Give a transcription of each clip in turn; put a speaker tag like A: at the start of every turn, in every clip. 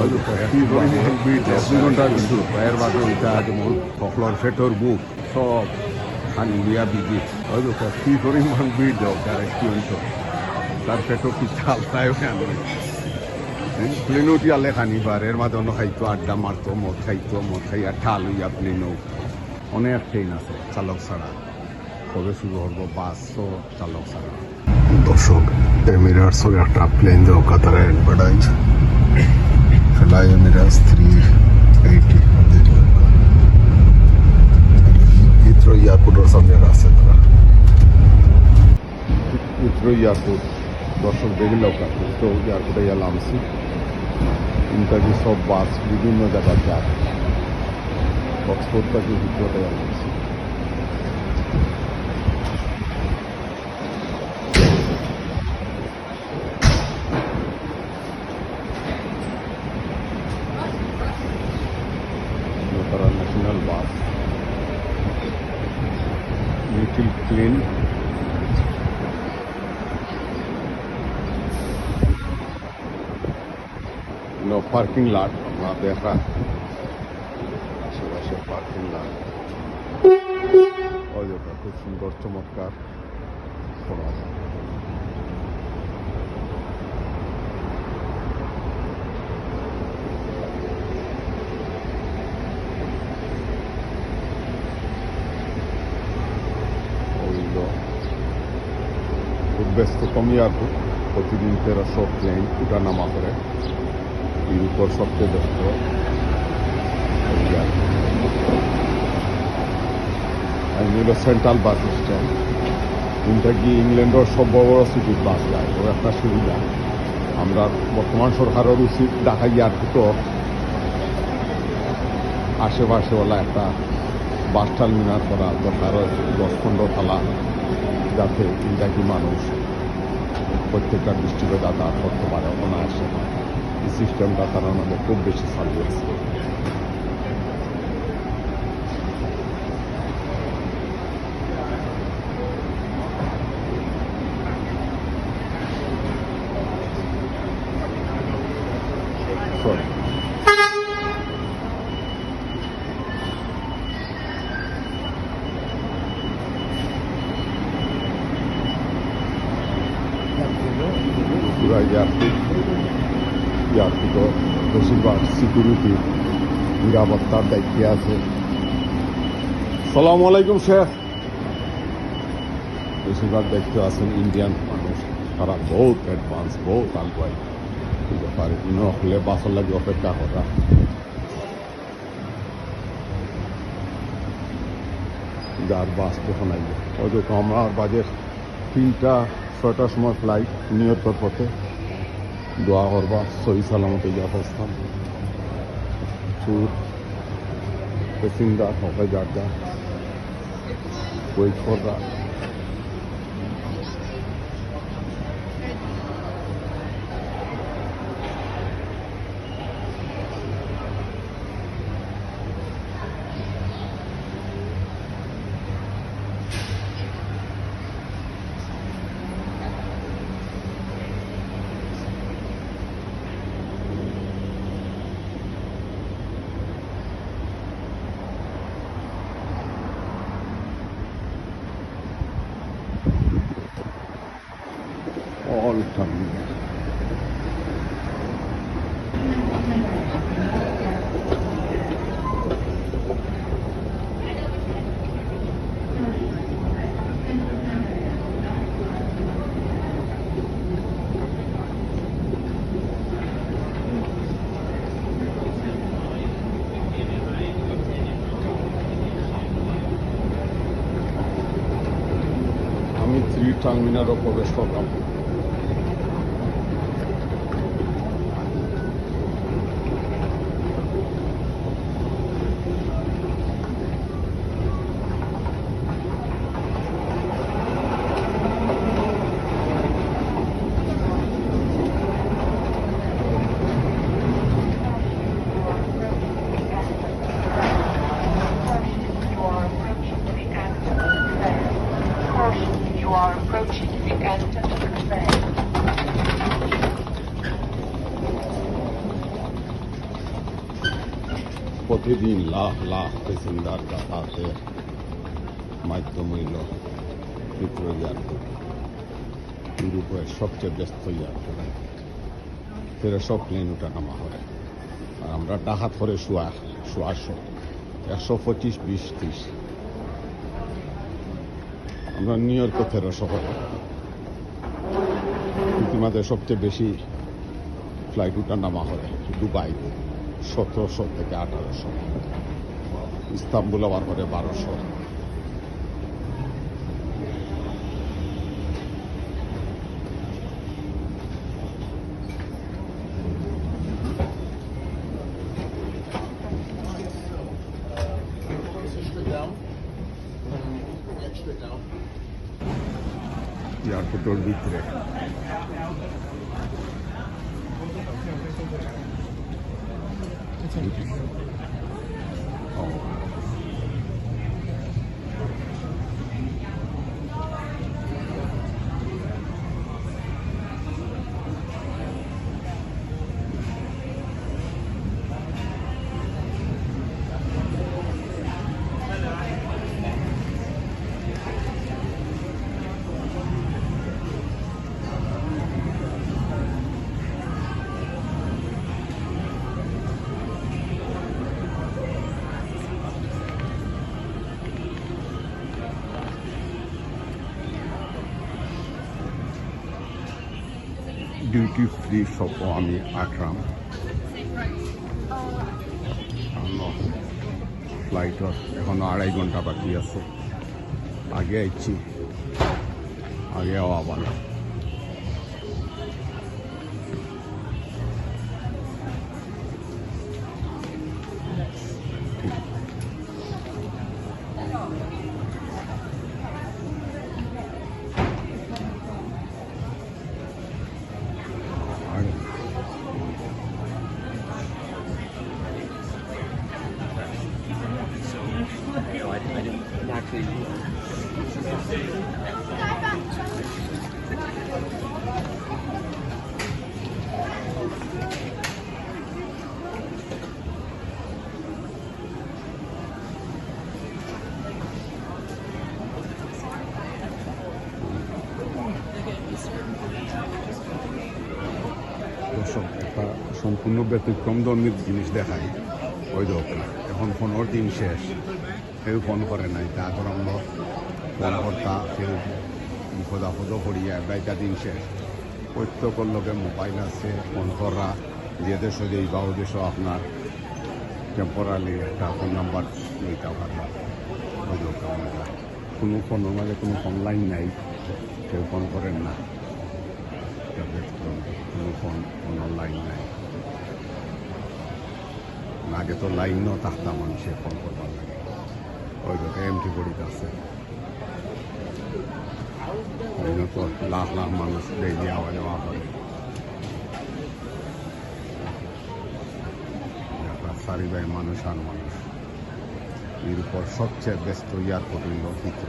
A: দুই ঘণ্টা কিন্তু এর বাদে ওইটা যেমন ফকলর ফেটর বুক সব খানি বিজি ওই তো কি পরিমাণ ভিড় দরকার রেস্টুরেন্ট তার পেটও কি চাল তাই প্লেন উঠি আলে খানি বার। এর মাঝে অন্য খাইতো আড্ডা মারতো মদ খাইতো মদ খাইয়া ঠাল হইয়া প্লেনও অনেক ট্রেন আছে চালক ছাড়া। কবে শুরু হব? বাসও চালক ছাড়া। দর্শক এমিরাটসের একটা প্লেন দেও কাতারে advertise fly Emirates three eighty Heathrow এয়ারপোর্টের সামনে আছে তারা। হিথ্রো এয়ারপোর্ট দর্শক দেখল হিথ্রো এয়ারপোর্টে ইয়া নামছি ইন্টারভিউ সব বাস, বিভিন্ন জায়গা যায় অক্সফোর্ড থেকে হিথ্রোতে ইয়া নামছি তারা ন্যাশনাল বাস নো পার্কিং লাট আপনার দেখা আশেপাশে পার্কিং লাট ওই দেখো খুব সুন্দর চমৎকার করা হইল খুব ব্যস্ততম এয়ারপোর্ট প্রতিদিন তেরোশো প্লেন উঠানামা করে। ব্যস্ত। এই আর হইল সেন্ট্রাল বাস স্ট্যান্ড এটা কি ইংল্যান্ডের সব বড় বড় সিটির বাস যায়? ওর একটা সুবিধা। আমরা বর্তমান সরকারের উচিত ঢাকা এয়ারপোর্টও আশেপাশে ওলা একটা বাস টার্মিনাল করা দরকার, দশ পনেরো তালা, যাতে ইন্টাকি মানুষ প্রত্যেকটা ডিস্ট্রিক্টে যাতায়াত করতে পারে অনায়াসে এই সিস্টেমটা তারা আমাদের খুব বেশি চালু আছে Sorry. পুরা এয়ারপোর্ট এয়ারপোর্ট বেশিরভাগ সিকিউরিটি নিরাপত্তার দায়িত্বে আছে সালাম আলাইকুম শেখ বেশিরভাগ দায়িত্ব আছেন ইন্ডিয়ান মানুষ তারা বহুত অ্যাডভান্স বহুত আগুয়াই ব্যাপারে নহলে বাসর লাগে অপেক্ষা করা যার বাস কখন আইবে হয়তো আমরা বাজেট তিনটা, ছয়টার সময় ফ্লাইট নিয়তর পথে। দোয়া করবা, সহি সালামতে যথাস্থান প্রচুর প্যাসেঞ্জার হবে যার যা ওয়েট all terminal. আমি থ্রি টার্মিনালও প্রতিদিন লাখ লাখ প্যাসেঞ্জার যাতায়াতের মাধ্যম হইল হিথ্রো এয়ারপোর্ট ইউরোপের সবচেয়ে ব্যস্ত এয়ারপোর্ট তেরোশো প্লেন ওটা নামা হয়। আর আমরা ডাহাত করে শোয়া শোয়াশো একশো পঁচিশ, বিশ, ত্রিশ। আমরা নিউ ইয়র্কে তেরোশো করে ইতিমধ্যে সবচেয়ে বেশি ফ্লাইট ওটা নামা হয় দুবাই সতেরোশো থেকে আঠারোশো ইস্তাম্বুল আবার করে বারোশো
B: Extra down.
A: Oh. Duty free শপও আমি আটরাম ফ্লাইটত এখনও আড়াই ঘণ্টা বাকি আছে। আগে আইছি। আগে আওয়া আর সম্পূর্ণ ব্যতিক্রম ধর্মীর জিনিস দেখাই ওই দোকান এখন ফোনের দিন শেষ। কেউ ফোন করে নাই। তা এখন আমরা ফোন করতা, কেউ আপদও করিয়া বাইকা দিন শেষ। প্রত্যেকের লোকে মোবাইল আছে ফোন করা। যে দেশ যেই বা ও দেশও আপনার টেম্পোরালি একটা ফোন নাম্বার লইতে পারবা ওই দোকান কোনো ফোনের মাঝে কোনো ফোন লাইন নাই। কেউ ফোন করেন না। কোনো ফোন কোনো লাইন নাই। আগে তো লাইনও থাকতাম মানুষের ফোন করবার লাগে। ওই লোকে এমটি করিতে আছে। তো লাখ লাখ মানুষ ডেইলি আওয়া যাওয়া করে সারিবাই মানুষ আর মানুষ। এর উপর সবচেয়ে ব্যস্ত এয়ারপোর্ট হইল হিত্র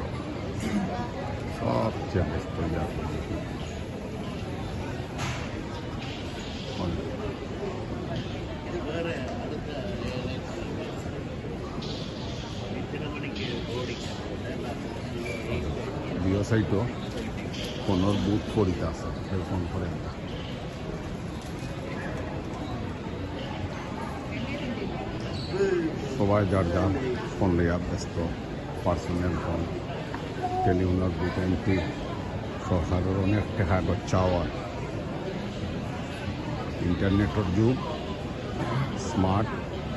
A: সবচেয়ে ব্যস্ত এয়ারপোর্ট হিথ্রো। সাইটও ফোনের বুথ করিতে আছে ফোন না সবাই যার যার ফোন লইয়া ব্যস্ত পার্সোনাল ফোন টেলিফোনের বুথ এমপি সরকারের অনেক টাকা চাওয়ার ইন্টারনেটের যুগ স্মার্ট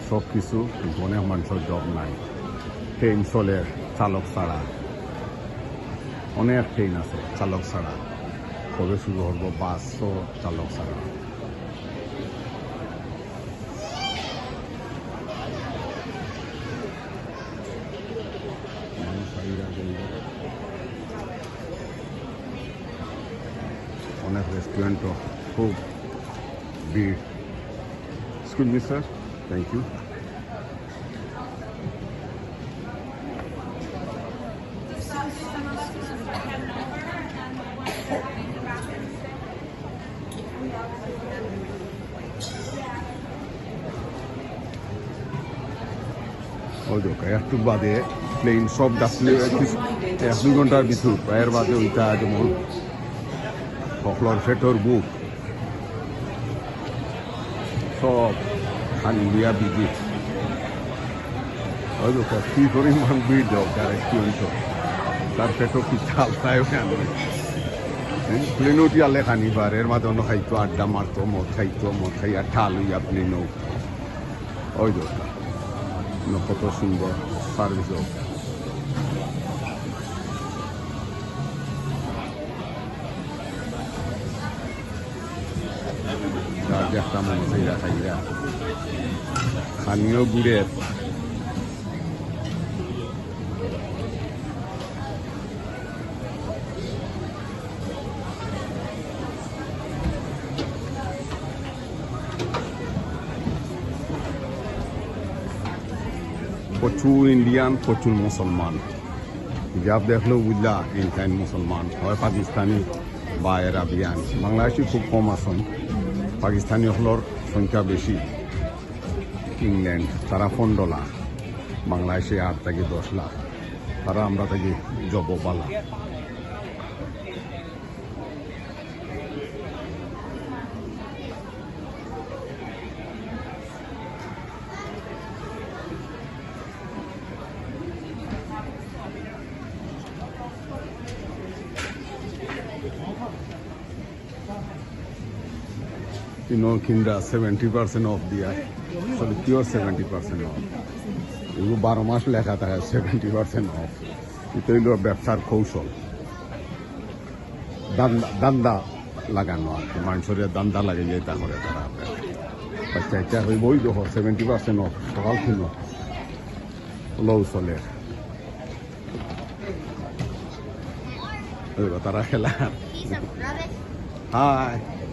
A: সব কিছু অনেক মানুষের জব নাই। ট্রেন চলে, চালক ছাড়া অনেক ট্রেন আছে, চালক ছাড়া। কবে শুরু হব? বাসও চালক ছাড়া। অনেক রেস্টুরেন্টও খুব ভিড়। Excuse me sir thank you ওই দোকান একটু বাদে প্লেন সব এক দুই ঘণ্টার ভিতর এর বাদে ওইটা যেমন সকলর ফেটর বুক। সব খান দিয়া বিজি দোকান কি পরিমাণ ভিড় দরকার একটু অঞ্চল তার পেটও কি চাল তাই আনবে প্লেন উঠিয়া লেখা নিবার এর মাঝে অন্য খাইতো, আড্ডা মারতো, মদ খাইতো, মদ খাইয়া ঠাল হইয়া প্লেনও ওই দোকান কত সুন্দর সার্ভিস একটা মানুষ খাইয়া খাইয়া স্থানীয় গুড়ের প্রচুর ইন্ডিয়ান প্রচুর মুসলমান। যা দেখলেও বুঝলা ইন্ডিয়ান মুসলমান। হয় পাকিস্তানি বা এরাবিয়ান বাংলাদেশি খুব কম আছেন পাকিস্তানি হলর সংখ্যা বেশি। ইংল্যান্ড তারা পনেরো বাংলাদেশে আট থেকে দশ লাখ। তারা আমরা থাকি job you know, Kinda 70% off দিয়া পিওর সেভেন্টি পার্সেন্ট অফ এগুলো বারো মাস লেখা থাকে সেভেন্টি পার্সেন্ট অফ এটা হইল ব্যবসার কৌশল দান্দা লাগানো আর কি মানুষের দান্দা লাগে যায় তা করে তারা আচ্ছা এটা হইবই দেখো সেভেন্টি পার্সেন্ট অফ সকাল কিন তারা খেলা
C: Pizza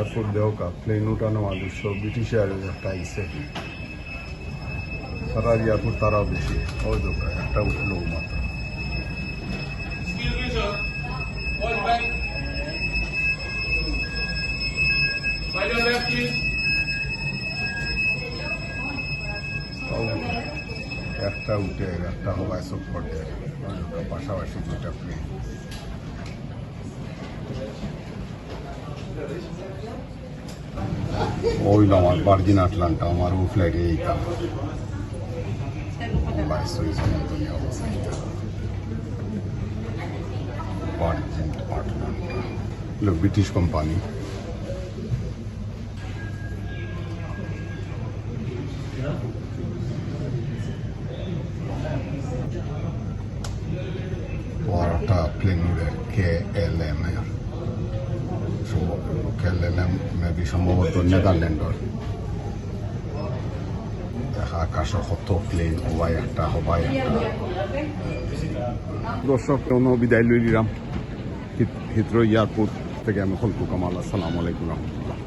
A: কা প্লেন উঠানো মানুষ সব ব্রিটিশ এয়ারওয়েজ একটা আইসে সারা এয়ারপোর্ট তারাও বেশি। ওই দোকান একটা উঠল মাত্র। একটা উঠে একটা হবায় সব দোকান পাশাপাশি দুটা প্লেন ওই আমার ভার্জিন আটলান্টা আমার ও ফ্লাইটে এইটা হলো ব্রিটিশ কোম্পানি বারোটা প্লেন কে এল এম এর এম মেবি সম্ভবত নেদারল্যান্ডর আকাশে কত প্লেন হবাই একটা হবাই একটা। দর্শক বিদায় লইলাম হিত্র এয়ারপোর্ট থেকে আমি হলকু কামাল আসসালামু আলাইকুম রহমতুল্লাহ